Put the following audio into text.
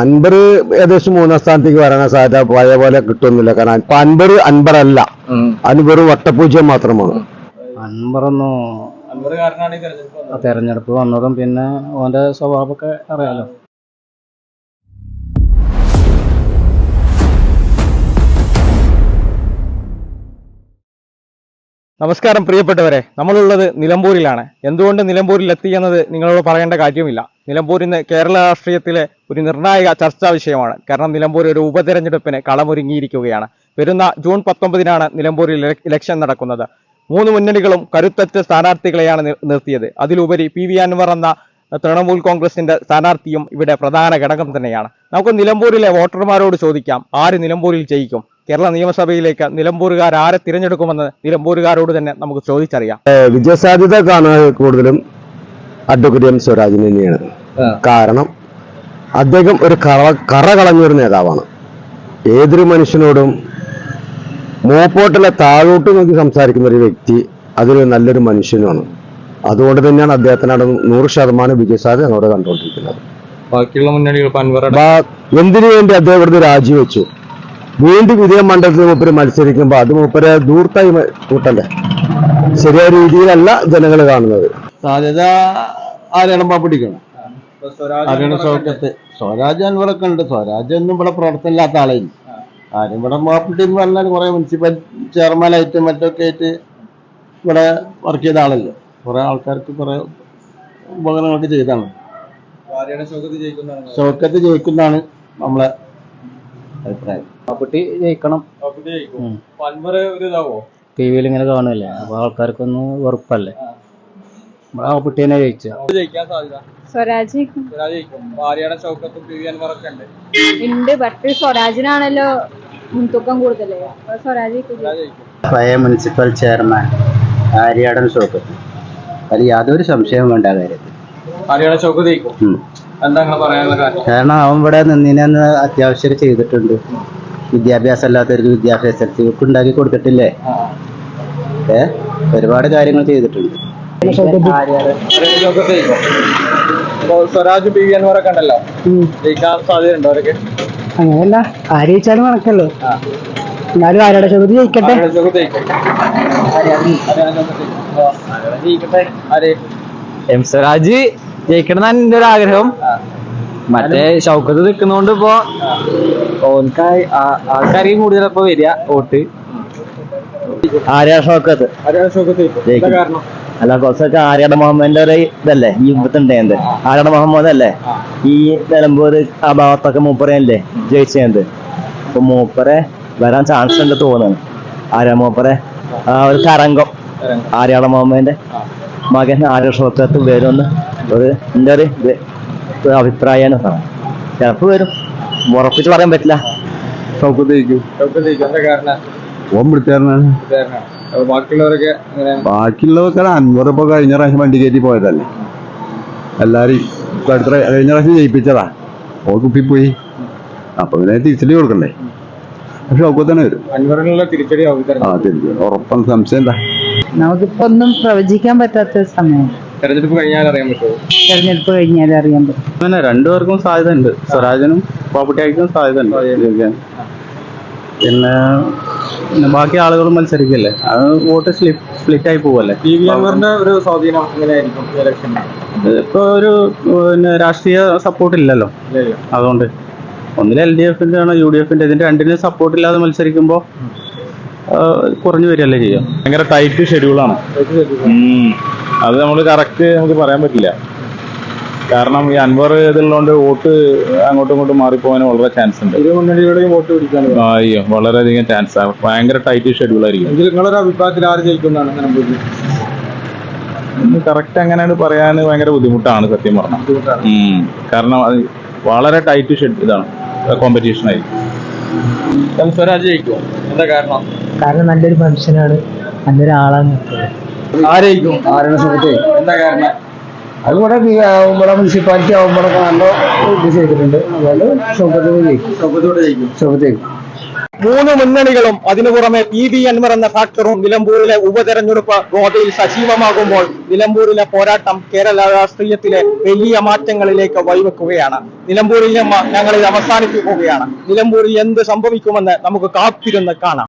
അൻപർ ഏകദേശം മൂന്നാം സ്ഥാനത്തേക്ക് വരാനാ സാധ്യത പഴയ പോലെ കിട്ടുന്നില്ല. കാരണം ഇപ്പൊ അൻപർ അൻപറല്ല. അതിന് വെറും വട്ടപൂജ്യം മാത്രമാണ്. അൻപറൊന്നും. തെരഞ്ഞെടുപ്പ് വന്നതും. പിന്നെ ഓന്റെ സ്വഭാവമൊക്കെ അറിയാലോ. നമസ്കാരം പ്രിയപ്പെട്ടവരെ. നമ്മളുള്ളത് നിലമ്പൂരിലാണ്. എന്തുകൊണ്ട് നിലമ്പൂരിൽ എത്തി എന്നത് നിങ്ങളോട് പറയേണ്ട കാര്യമില്ല നിലമ്പൂർ കേരള രാഷ്ട്രീയത്തിലെ ഒരു നിർണായക ചർച്ചാ വിഷയമാണ്. കാരണം നിലമ്പൂർ ഒരു ഉപതെരഞ്ഞെടുപ്പിന് കളമൊരുങ്ങിയിരിക്കുകയാണ്. വരുന്ന ജൂൺ പത്തൊമ്പതിനാണ് നിലമ്പൂരിൽ ഇലക്ഷൻ നടക്കുന്നത്. മൂന്ന് മുന്നണികളും കരുത്തറ്റ സ്ഥാനാർത്ഥികളെയാണ് നിർത്തിയത്. അതിലുപരി പി വി അൻവർ എന്ന തൃണമൂൽ കോൺഗ്രസിന്റെ സ്ഥാനാർത്ഥിയും ഇവിടെ പ്രധാന ഘടകം തന്നെയാണ്. നമുക്ക് നിലമ്പൂരിലെ വോട്ടർമാരോട് ചോദിക്കാം ആര് നിലമ്പൂരിൽ ജയിക്കും? കേരള നിയമസഭയിലേക്ക് നിലമ്പൂരുകാർ ആരെ തിരഞ്ഞെടുക്കുമെന്ന് നിലമ്പൂരുകാരോട് തന്നെ നമുക്ക് ചോദിച്ചറിയാം. വിജയസാധ്യത കാണാൻ കൂടുതലും അഡ്വക്കേറ്റ് എം സ്വരാജിന് തന്നെയാണ്. കാരണം അദ്ദേഹം ഒരു കറ കറ കളഞ്ഞൊരു നേതാവാണ്. ഏതൊരു മനുഷ്യനോടും മോപ്പോട്ടിലെ താഴോട്ട് നോക്കി സംസാരിക്കുന്ന ഒരു വ്യക്തി അതൊരു നല്ലൊരു മനുഷ്യനുമാണ്. അതുകൊണ്ട് തന്നെയാണ് അദ്ദേഹത്തിനോട് നൂറ് ശതമാനം വിജയസാധ്യത ഞങ്ങളോട് കണ്ടുകൊണ്ടിരിക്കുന്നത്. ബാക്കിയുള്ള മുന്നണികൾ എന്തിനു വേണ്ടി അദ്ദേഹം ഇവിടുന്ന് രാജിവെച്ചു? വീണ്ടും ഇതേ മണ്ഡലത്തിൽ മൂപ്പര് മത്സരിക്കുമ്പോൾ അത് മൂപ്പരെ ദൂർത്തായി കൂട്ടല്ലേ? ശരിയായ രീതിയിലല്ല ജനങ്ങൾ കാണുന്നത്. സാധ്യത ആരാണ് പിടിക്കണം ആരാണ് സ്വരാജ്? സ്വരാജ് അൻവറൊക്കെ ഉണ്ട്. സ്വരാജ് ഒന്നും ഇവിടെ പ്രവർത്തനമില്ലാത്ത ആളായി. ആരും ഇവിടെ മാപ്പിട്ടി എന്ന് പറഞ്ഞാൽ കുറെ മുനിസിപ്പൽ ചെയർമാനായിട്ട് മറ്റൊക്കെ ആയിട്ട് ഇവിടെ വർക്ക് ചെയ്ത ആളല്ലേ? കുറെ ആൾക്കാർക്ക് കുറെ ഉപകരണങ്ങളൊക്കെ ചെയ്താണ്. ഷൗക്കത്ത് ജയിക്കുന്നതാണ്. നമ്മളെ അഭിപ്രായം. മാപ്പിട്ടി ജയിക്കണം. ടി വിയിൽ ഇങ്ങനെ കാണുമല്ലേ? അപ്പൊ ആൾക്കാർക്കൊന്നും വെറുപ്പല്ലേ? നമ്മളെ ആ കുട്ടീനെ ജയിച്ച. ജയിക്കാൻ സാധ്യത? സ്വരാജ് സ്വരാജ് ജയിക്കും. ഭാര്യയുടെ ചൗക്കത്തും പി വി അൻവറൊക്കെ ഉണ്ട്. ഉണ്ട് ബട്ട് സ്വരാജിനാണല്ലോ മുൻതൂക്കം കൂടുതൽ. അപ്പൊ സ്വരാജ് ജയിക്കും. സ്വരാജ് ജയിക്കും. പഴയ മുനിസിപ്പൽ ചെയർമാൻ ആര്യാടൻ ഷോക്കത്ത് അത് യാതൊരു സംശയവും വേണ്ട ആ കാര്യത്തിൽ. ഭാര്യയുടെ ചൗക്കത്ത് ജയിക്കും. ഉം. എന്താ നിങ്ങൾ പറയാനുള്ള കാര്യം? കാരണം അവൻ ഇവിടെ നിന്നിനെന്ന് അത്യാവശ്യം ചെയ്തിട്ടുണ്ട്. വിദ്യാഭ്യാസം അല്ലാത്തവർക്ക് വിദ്യാഭ്യാസ സർട്ടിഫിക്കറ്റ് ഉണ്ടാക്കി കൊടുത്തിട്ടില്ലേ ഏ? ഒരുപാട് കാര്യങ്ങൾ ചെയ്തിട്ടുണ്ട്. സ്വരാജ് പി വി അൻവറൊക്കെ ഉണ്ടല്ലോ? ജയിക്കാൻ സാധ്യതയുണ്ടോ അവരൊക്കെ അങ്ങനെയല്ല ആര് ജയിച്ചാലും കണക്കല്ലോ. എന്നാലും ആരുടെ ചോദ്യം ജയിക്കട്ടെ. എം സ്വരാജ് ജയിക്കണം എന്നാണ് എന്റെ ഒരു ആഗ്രഹം. മറ്റേ ഷൗക്കത്ത് നിൽക്കുന്നോണ്ട് ഇപ്പോ ഓൻക്ക് ആൾക്കാരെയും കൂടുതൽ ഇപ്പൊ വരിക വോട്ട്. ആരാ ഷോക്കത്ത്. ആരാ ഷൗക്കത്ത്? കാരണം? അല്ല കുറച്ചൊക്കെ ആര്യാട മുഹമ്മദിന്റെ ഒരു ഇതല്ലേ? ഈ ഇപ്പത്തുണ്ടായത് ആര്യാട മുഹമ്മദ് അല്ലേ ഈ നിലമ്പൂർ ആ ഭാഗത്തൊക്കെ മൂപ്പറയല്ലേ ജയിച്ചത് അപ്പൊ മൂപ്പരെ വരാൻ ചാൻസ് ഉണ്ട് തോന്നുന്നു. ആര്യ മൂപ്പരെ ആ ഒരു തരംഗം. ആര്യാട മുഹമ്മദിന്റെ മകൻ ആര്യ ഷോക്കത്ത് വരുമെന്ന് ഒരു എന്റെ ഒരു ഇത് ഒരു അഭിപ്രായമാണ് ചിലപ്പോൾ വരും. ഉറപ്പിച്ച് പറയാൻ പറ്റില്ല. ഷൗക്കത്ത് ജയിക്കും ചൗക്കത്ത് ജയിക്കും ബാക്കിയുള്ളവരൊക്കെ എങ്ങനെയാണ് അൻവർ ഇപ്പൊ കഴിഞ്ഞ പ്രാവശ്യം വണ്ടി കയറ്റി പോയതല്ലേ? എല്ലാരും അടുത്ത കഴിഞ്ഞ പ്രാവശ്യം ജയിപ്പിച്ചതാ. ഓ കുപ്പിപ്പോയി അപ്പൊ പിന്നെ തിരിച്ചടി കൊടുക്കണ്ടേ? പക്ഷെ ഒക്കെ തന്നെ വരും. അൻവറിനുള്ള തിരിച്ചടി ആ തെരഞ്ഞെടുപ്പ്. തിരിച്ചു ഉറപ്പാണ് സംശയം എന്താ നമുക്കിപ്പോ ഒന്നും പ്രവചിക്കാൻ പറ്റാത്ത സമയം. തെരഞ്ഞെടുപ്പ് കഴിഞ്ഞാൽ അറിയാൻ പറ്റുമോ തെരഞ്ഞെടുപ്പ് കഴിഞ്ഞാൽ അറിയാൻ പറ്റും. അങ്ങനെ രണ്ടുപേർക്കും സാധ്യത ഉണ്ട് സ്വരാജനും പാപ്പുട്ടിയായിരിക്കും സാധ്യത ഉണ്ട്. പിന്നെ പിന്നെ ബാക്കി ആളുകളും മത്സരിക്കല്ലേ? അത് വോട്ട് സ്പ്ലിറ്റ് ആയി പോവല്ലേ? പി വി അൻവറിന്റെ ഒരു സ്വാധീനം എങ്ങനെയായിരിക്കും ഇലക്ഷനിൽ ഇപ്പൊ ഒരു പിന്നെ രാഷ്ട്രീയ സപ്പോർട്ട് ഇല്ലല്ലോ. അതുകൊണ്ട് ഒന്നിൽ എൽ ഡി എഫിന്റെ ആണ് യു ഡി എഫിന്റെ ഇതിന്റെ രണ്ടിനും സപ്പോർട്ട് ഇല്ലാതെ മത്സരിക്കുമ്പോൾ കുറഞ്ഞു വരികയല്ലേ ചെയ്യാം ഭയങ്കര ടൈറ്റ് ഷെഡ്യൂളാണ് അത് നമ്മൾ കറക്റ്റ് നമുക്ക് പറയാൻ പറ്റില്ല. കാരണം ഈ അൻവർ ഇതുള്ളതുകൊണ്ട് വോട്ട് അങ്ങോട്ടും ഇങ്ങോട്ടും മാറിപ്പോകാൻ വളരെ ചാൻസ് ഉണ്ട്. ഇരു മുന്നണികളുടെയും വോട്ട് പിടിക്കാൻ അയ്യോ വളരെയധികം ചാൻസ് ആണ് ഭയങ്കര ടൈറ്റ് ഷെഡ്യൂൾ ആയിരിക്കും. എങ്കിൽ നിങ്ങളൊരു അഭിപ്രായത്തിൽ ആര് ജയിക്കുന്നതാണ് നിലമ്പൂരിൽ കറക്റ്റ് അങ്ങനെയാണ് പറയാൻ ഭയങ്കര ബുദ്ധിമുട്ടാണ് സത്യം പറഞ്ഞാൽ ഉം. കാരണം അത് വളരെ ടൈറ്റ് ഷെഡ് ഇതാണ് കോമ്പറ്റീഷൻ ആയിരിക്കും. സ്വരാജ് ജയിക്കും എന്താ കാരണം? കാരണം നല്ലൊരു മനുഷ്യനാണ് നല്ലൊരാളാണ്. ആളാണ് ജയിക്കും? ആരാണ് സുഹൃത്തെ? എന്താ കാരണം? അത് ഇവിടെ ഇവിടെ മുനിസിപ്പാലിറ്റി ആവുമ്പോഴൊക്കെ നല്ല ഇത് ചെയ്തിട്ടുണ്ട്. അതുകൊണ്ട് ഷൗക്കത്ത് ജയിക്കും. ജയിക്കും. മൂന്ന് മുന്നണികളും അതിനു പുറമെ പി ബി അൻവർ എന്ന ഫാക്ടറും നിലമ്പൂരിലെ ഉപതെരഞ്ഞെടുപ്പ് ഗോതയിൽ സജീവമാകുമ്പോൾ നിലമ്പൂരിലെ പോരാട്ടം കേരള രാഷ്ട്രീയത്തിലെ വലിയ മാറ്റങ്ങളിലേക്ക് വഴിവെക്കുകയാണ്. നിലമ്പൂരിൽ നിന്ന് ഞങ്ങൾ ഇത് അവസാനിപ്പിക്കുകയാണ്. നിലമ്പൂരിൽ എന്ത് സംഭവിക്കുമെന്ന് നമുക്ക് കാത്തിരുന്ന് കാണാം.